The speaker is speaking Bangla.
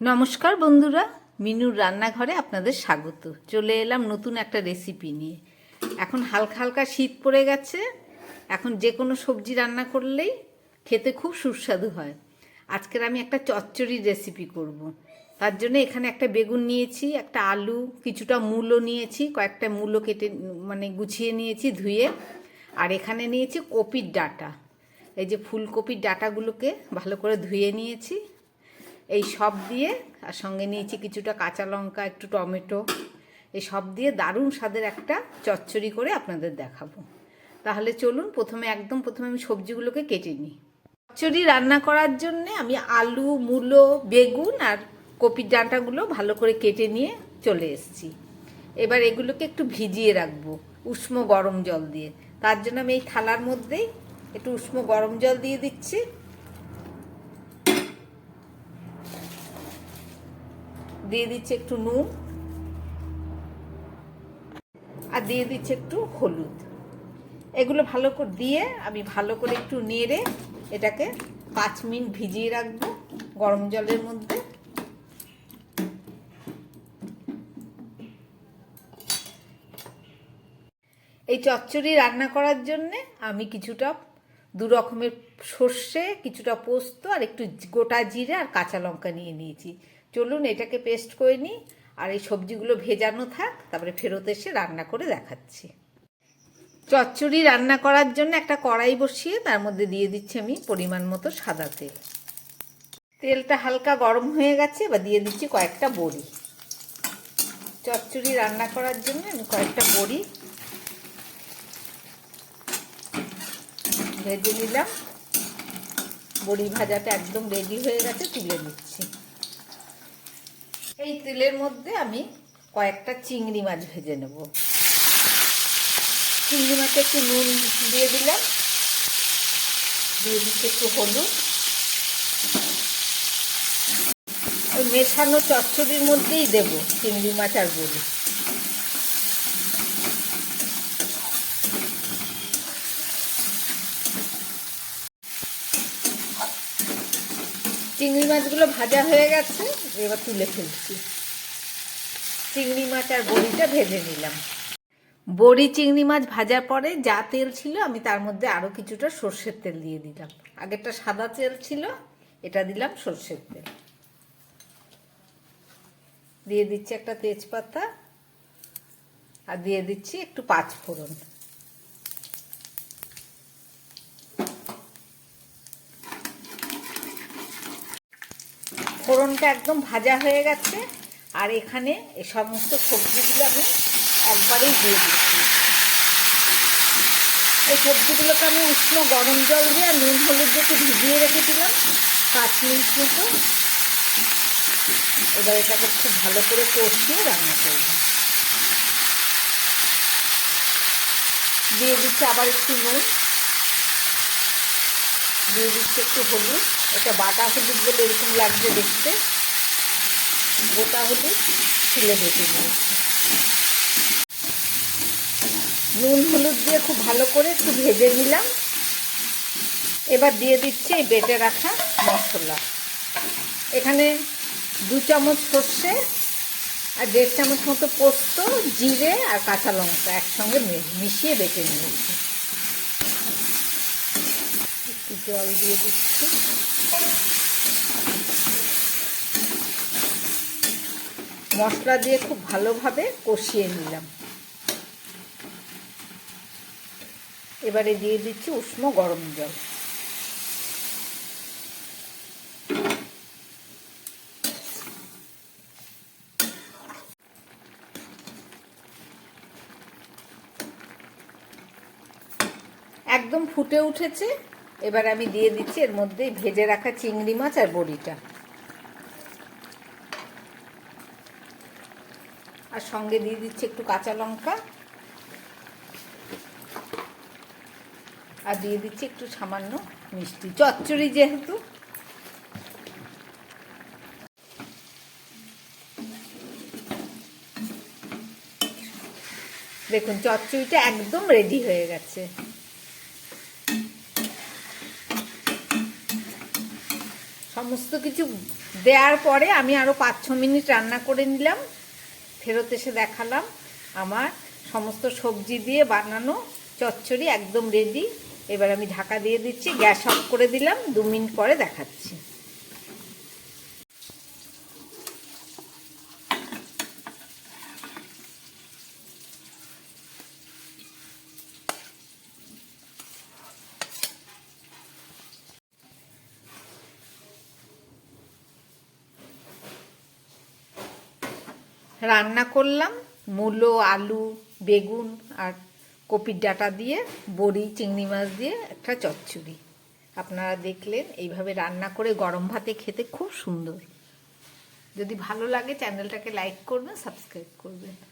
নমস্কার বন্ধুরা, মিনুর রান্নাঘরে আপনাদের স্বাগত। চলে এলাম নতুন একটা রেসিপি নিয়ে। এখন হালকা হালকা শীত পড়ে গেছে, এখন যে কোনো সবজি রান্না করলেই খেতে খুব সুস্বাদু হয়। আজকের আমি একটা চচ্চড়ির রেসিপি করব। তার জন্য এখানে একটা বেগুন নিয়েছি, একটা আলু, কিছুটা মূলো নিয়েছি, কয়েকটা মূলো কেটে মানে গুছিয়ে নিয়েছি ধুয়ে। আর এখানে নিয়েছি কপির ডাটা। এই যে ফুলকপির ডাটাগুলোকে ভালো করে ধুয়ে নিয়েছি। এই সব দিয়ে, আর সঙ্গে নিয়েছি কিছুটা কাঁচা লঙ্কা, একটু টমেটো, এই সব দিয়ে দারুণ স্বাদের একটা চচ্চড়ি করে আপনাদের দেখাবো। তাহলে চলুন, প্রথমে একদম প্রথমে আমি সবজিগুলোকে কেটে নিই। চচ্চড়ি রান্না করার জন্য আমি আলু, মূলো, বেগুন আর কপির ডাঁটাগুলো ভালো করে কেটে নিয়ে চলে এসেছি। এবার এগুলোকে একটু ভিজিয়ে রাখব উষ্ণ গরম জল দিয়ে। তার জন্য আমি এই থালার মধ্যেই একটু উষ্ণ গরম জল দিয়ে দিচ্ছি। দিয়ে দিচ্ছে একটু নুন আর দিয়ে দিচ্ছে একটু হলুদ। এগুলো ভালো করে, দিয়ে আমি ভালো করে একটু নেড়ে এটাকে পাঁচ মিনিট ভিজিয়ে রাখব গরম জলের মধ্যে। এই চচ্চড়ি রান্না করার জন্যে আমি কিছুটা দু রকমের সর্ষে, কিছুটা পোস্ত আর একটু গোটা জিরে আর কাঁচা লঙ্কা নিয়ে নিয়েছি। চলুন এটাকে পেস্ট করে নিই, আর এই সবজিগুলো ভেজানো থাক, তারপরে ফেরত এসে রান্না করে দেখাচ্ছি। চচ্চড়ি রান্না করার জন্য একটা কড়াই বসিয়ে তার মধ্যে দিয়ে দিচ্ছি আমি পরিমাণ মতো সাদা তেল। তেলটা হালকা গরম হয়ে গেছে বা দিয়ে দিচ্ছি কয়েকটা বড়ি। চচ্চড়ি রান্না করার জন্য আমি কয়েকটা বড়ি ভেজে নিলাম। বড়ি ভাজাটা একদম রেডি হয়ে গেছে, তুলে নিচ্ছি। এই তেলের মধ্যে আমি কয়েকটা চিংড়ি মাছ ভেজে নেব। চিংড়ি মাছে একটু নুন দিয়ে দিলাম। দিয়ে দিচ্ছি একটু হলুদ। মেশানো চচ্চড়ির মধ্যেই দেবো চিংড়ি মাছ আর বড়ি। চিংড়ি মাছগুলো ভাজা হয়ে গেছে, এবার তুলে ফেলছি। চিংড়ি মাছ আর বড়িটা ভেজে নিলাম। বড়ি চিংড়ি মাছ ভাজার পরে যা তেল ছিল, আমি তার মধ্যে আরও কিছুটা সর্ষের তেল দিয়ে দিলাম। আগেরটা সাদা তেল ছিল, এটা দিলাম সর্ষের তেল। দিয়ে দিচ্ছি একটা তেজপাতা, আর দিয়ে দিচ্ছি একটু পাঁচ ফোড়নটা একদম ভাজা হয়ে গেছে। আর এখানে এই সমস্ত সবজিগুলো আমি একবারেই দিয়ে দিচ্ছি। এই সবজিগুলোকে আমি উষ্ণ গরম জল দিয়ে আর নুন হলুদ দিয়ে ভিজিয়ে রেখেছিলাম। পাঁচ মিনিট মতো। এবার এটাকে খুব ভালো করে কষিয়ে রান্না করব। দিয়ে দিচ্ছি আবার একটু নুন। দিয়ে দিচ্ছি একটু হলুদ এটা বাটা হলুদ বলে এরকম লাগছে দেখতে। গোটা হলুদ ছিলে বেটে নিয়েছি নুন হলুদ দিয়ে খুব ভালো করে একটু ভেজে নিলাম। এবার দিয়ে দিচ্ছি এই বেটে রাখা মশলা। এখানে দু চামচ সর্ষে আর দেড় চামচ মতো পোস্ত, জিরে আর কাঁচা লঙ্কা একসঙ্গে মিশিয়ে বেটে নিয়েছি। জল দিয়ে দিচ্ছি। মশলা দিয়ে খুব ভালোভাবে কষিয়ে নিলাম। এবারে দিয়ে দিচ্ছি উষ্ণ গরম জল। একদম ফুটে উঠেছে। এবার আমি দিয়ে দিচ্ছি, এর মধ্যে ভেজে রাখা চিংড়ি মাছ আর বড়িটা। আর সঙ্গে দিয়ে দিচ্ছি একটু কাঁচা লঙ্কা। আর দিয়ে দিচ্ছি একটু সামান্য মিষ্টি, চচ্চড়ি যেহেতু। দেখুন, চচ্চড়িটা একদম রেডি হয়ে গেছে। সমস্ত কিছু দেওয়ার পরে আমি আরও পাঁচ, ছ মিনিট রান্না করে নিলাম। ফেরত এসে দেখালাম আমার সমস্ত সবজি দিয়ে বানানো চচ্চড়ি একদম রেডি এবার আমি ঢাকা দিয়ে দিচ্ছি, গ্যাস অফ করে দিলাম, দু মিনিট পরে দেখাচ্ছি। রান্না করলাম, মূলো, আলু, বেগুন আর কপির ডাটা দিয়ে, বড়ি, চিংড়ি মাছ দিয়ে একটা চচ্চড়ি। আপনারা দেখলেন এইভাবে রান্না করে গরম ভাতে খেতে খুব সুন্দর। যদি ভালো লাগে চ্যানেলটাকে লাইক করবেন, সাবস্ক্রাইব করবেন।